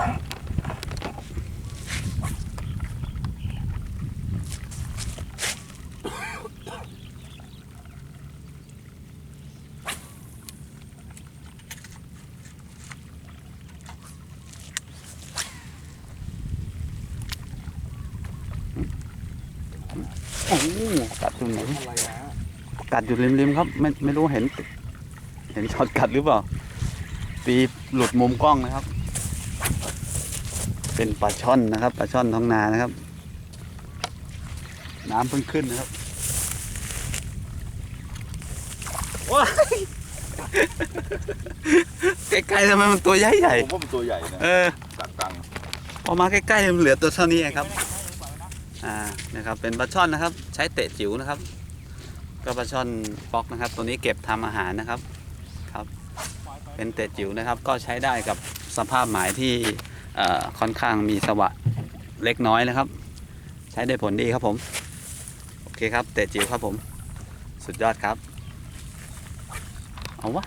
โอ้โหกัดอยู่ไหนกัดอยู่ริมๆครับ ไม่ไม่รู้เห็น เห็นช็อตกัดหรือเปล่าตีหลุดมุมกล้องนะครับ เป็นปลาช่อนนะครับปลาช่อนท้องนานะครับ น้ำเพิ่งขึ้นนะครับว้ายใกล้ๆทำไมมันตัวใหญ่ใหญ่ผมว่ามันตัวใหญ่นะๆเออกัดตังพอมาใกล้ๆมันเหลือตัวเท่านี้เองครับ อ่านะครับ เป็นปลาช่อนนะครับ ใช้เตะจิ๋วนะครับ ก็ปลาช่อนป๊อกนะครับ ตัวนี้เก็บทำอาหารนะครับครับ เป็นเตะจิ๋วนะครับ ก็ใช้ได้กับสภาพหมายที่เอ่อ ค่อนข้างมีสวะเล็กน้อยนะครับ ใช้ได้ผลดีครับผม โอเคครับเตะจิ๋วครับผม สุดยอดครับ เอาวะ